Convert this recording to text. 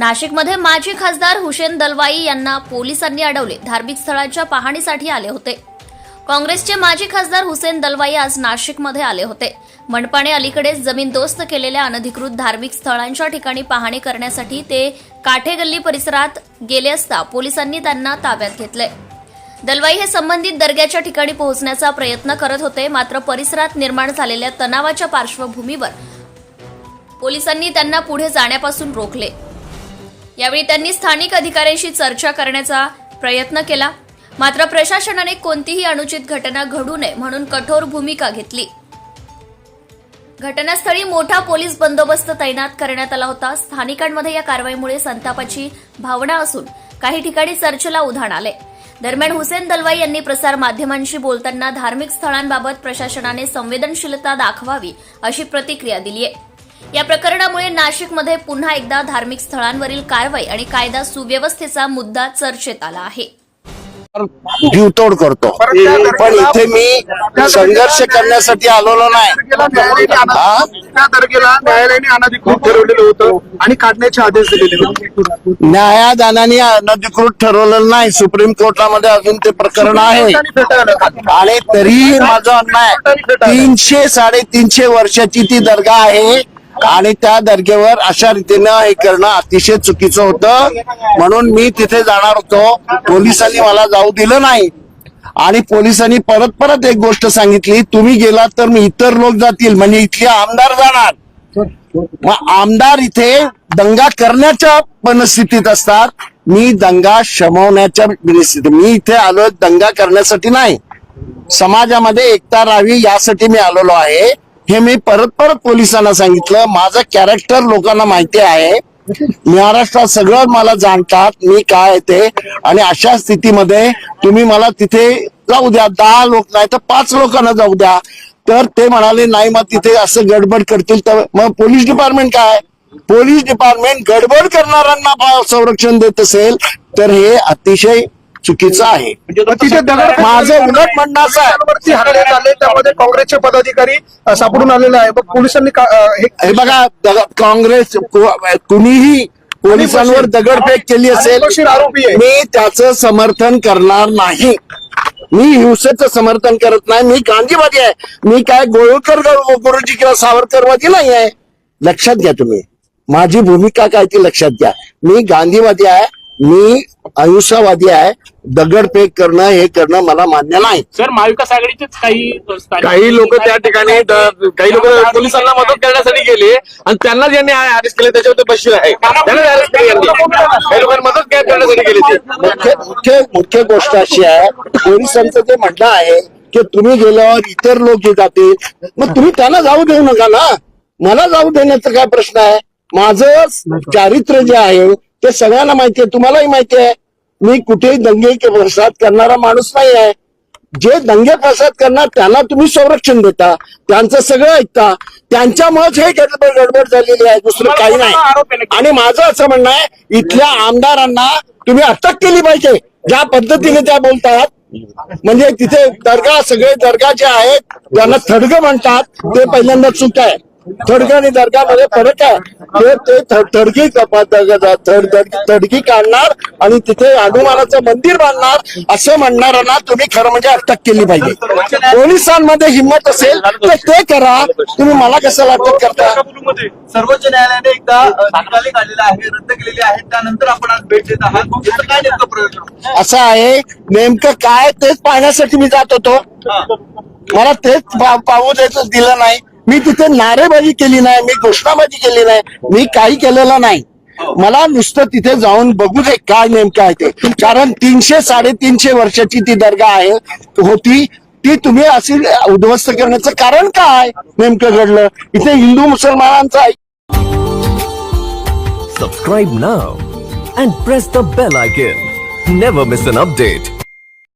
नाशिकमध्ये माजी खासदार हुसेन दलवाई यांना पोलिसांनी अडवले. धार्मिक स्थळांच्या पाहणीसाठी आले होते. काँग्रेसचे माजी खासदार हुसेन दलवाई आज नाशिकमध्ये आले होते. मनपाने अलीकडेच जमीनदोस्त केलेल्या अनधिकृत धार्मिक स्थळांच्या ठिकाणी पाहणी करण्यासाठी ते काठेगल्ली परिसरात गेले असता पोलिसांनी त्यांना ताब्यात घेतले. दलवाई हे संबंधित दर्ग्याच्या ठिकाणी पोहोचण्याचा प्रयत्न करत होते मात्र परिसरात निर्माण झालेल्या तणावाच्या पार्श्वभूमीवर पोलिसांनी त्यांना पुढे जाण्यापासून रोखले. यावेळी त्यांनी स्थानिक अधिकाऱ्यांशी चर्चा करण्याचा प्रयत्न केला. मात्र प्रशासनाने कोणतीही अनुचित घटना घडू नये म्हणून कठोर भूमिका घेतली. घटनास्थळी मोठा पोलीस बंदोबस्त तैनात करण्यात आला होता. स्थानिकांमध्ये या कारवाईमुळे संतापाची भावना असून काही ठिकाणी चर्चेला उधाण आले. दरम्यान हुसेन दलवाई यांनी प्रसार माध्यमांशी बोलताना धार्मिक स्थळांबाबत प्रशासनाने संवेदनशीलता दाखवावी अशी प्रतिक्रिया दिली आहे या प्रकरणामुळे नाशिकमध्ये पुन्हा एकदा धार्मिक स्थळांवरील कारवाई आणि कायदा सुव्यवस्थेचा मुद्दा चर्चेत आला आहे. जीवतोड करतो. पण इथे मी संघर्ष करण्यासाठी आलेलो नाही. हा? त्या तारखेला न्यायालयाने अनधिकृत ठरवलेलं होतं आणि काढण्याचे आदेश दिलेले होते. न्यायादानाने अनधिकृत ठरवलेलं नाही. सुप्रीम कोर्टामध्ये अजून ते प्रकरण आहे. आणि तरीही माझं आहे तीनशे साडेतीनशे वर्षाची ती दर्गा आहे. आणि त्या दर्गेवर अशा रीतीनं हे करणं अतिशय चुकीचं होतं. म्हणून मी तिथे जाणार होतो. पोलिसांनी मला जाऊ दिलं नाही. आणि पोलिसांनी परत परत एक गोष्ट सांगितली. तुम्ही गेलात तर मी इतर लोक जातील. म्हणजे इथले आमदार जाणार. मग आमदार इथे दंगा करण्याच्या मनस्थितीत असतात. मी दंगा शमवण्याच्या मनस्थितीत मी इथे आलो दंगा करण्यासाठी नाही. समाजामध्ये एकता राहावी यासाठी मी आलेलो आहे. हे मी परत परत पोलिसांना सांगितलं. माझं कॅरेक्टर लोकांना माहिती आहे. महाराष्ट्रात सगळं मला जाणतात मी काय येते ते. आणि अशा स्थितीमध्ये तुम्ही मला तिथे जाऊ द्या. दहा लोक नाही तर पाच लोकांना जाऊ द्या. तर ते म्हणाले नाही मग तिथे असं गडबड करतील तर मग पोलीस डिपार्टमेंट काय? पोलीस डिपार्टमेंट गडबड करणाऱ्यांना संरक्षण देत असेल. तर हे अतिशय चुकीचं आहे. दगड माझं उलट म्हणणं असं आहे. वरती हल्ले झाले त्यामध्ये काँग्रेसचे पदाधिकारी सापडून आलेले आहे. मग पोलिसांनी हे बघा काँग्रेस कु- कुणीही पोलिसांवर दगडफेक केली असेल. मी त्याचं समर्थन करणार नाही. मी हिंसेचं समर्थन करत नाही. मी गांधीवादी आहे. मी काय गोळकर गुरुजी किंवा सावरकरवादी नाही आहे. लक्षात घ्या तुम्ही. माझी भूमिका काय ती लक्षात घ्या. मी गांधीवादी आहे. मी अहिंसावादी आहे दगडफेक करणं हे करणं मला मान्य नाही. सर महाविकास आघाडीचेच काही काही लोक त्या ठिकाणी द- काही लोक पोलिसांना मदत करण्यासाठी गेले आणि त्यांना ज्यांनी अरेस्ट केले त्याच्यावर ते बशीर आहे त्यांना अरेस्ट केले यांनी. काही लोकांनी मदत काय करण्यासाठी गेले ते? मुख्य मुख्य मुख्य गोष्ट अशी आहे पोलिसांचं जे म्हणणं आहे की तुम्ही गेल्यावर इतर लोक जे जातील. मग तुम्ही त्यांना जाऊ देऊ नका ना. मला जाऊ देण्याचा काय प्रश्न आहे? माझं चारित्र्य जे आहे ते सगळ्यांना माहिती आहे तुम्हालाही माहिती आहे. मी कुठेही दंगे के फसाद करणारा माणूस नाही आहे जे दंगे फसाद करणार त्यांना तुम्ही संरक्षण देता त्यांचं सगळं ऐकता. त्यांच्यामुळेच हे गडबड गडबड झालेली आहे दुसरं काही नाही. आणि माझं असं म्हणणं आहे इथल्या आमदारांना तुम्ही अटक केली पाहिजे. ज्या पद्धतीने त्या बोलतात म्हणजे तिथे दर्गा सगळे दर्गा जे आहेत त्यांना थडग म्हणतात ते पहिल्यांदा चूक आहे. थडग आणि दर्गामध्ये फरक आहे ते ते थ- थडगी कपा- द- द- थड- थड- थडगी काढणार आणि तिथे हनुमानाचं मंदिर बांधणार असं म्हणणाऱ्यांना तुम्ही खरं म्हणजे अटक केली पाहिजे. पोलिसांमध्ये हिंमत असेल तर ते करा. तुम्ही मला कशाला अटक करता? सर्वोच्च न्यायालयाने एकदा अ, निकाले काढलेला आहे रद्द केलेले आहेत त्यानंतर आपण आज भेट देत आहात. काय नेमकं प्रयोजन असं आहे नेमकं काय तेच पाहण्यासाठी मी जात होतो. मला तेच पाहू द्यायचं दिलं नाही. मी तिथे नारेबाजी केली नाही मी घोषणाबाजी केली नाही मी काही केलेलं नाही. मला नुसतं तिथे जाऊन बघू दे काय नेमकं आहे ते. कारण तीनशे साडेतीनशे वर्षाची ती दर्गा आहे होती. ती तुम्ही अशी उद्ध्वस्त करण्याचं कारण काय नेमकं घडलं? इथे हिंदू मुसलमानांचं आहे सबस्क्राईब ना and press the bell icon never miss an update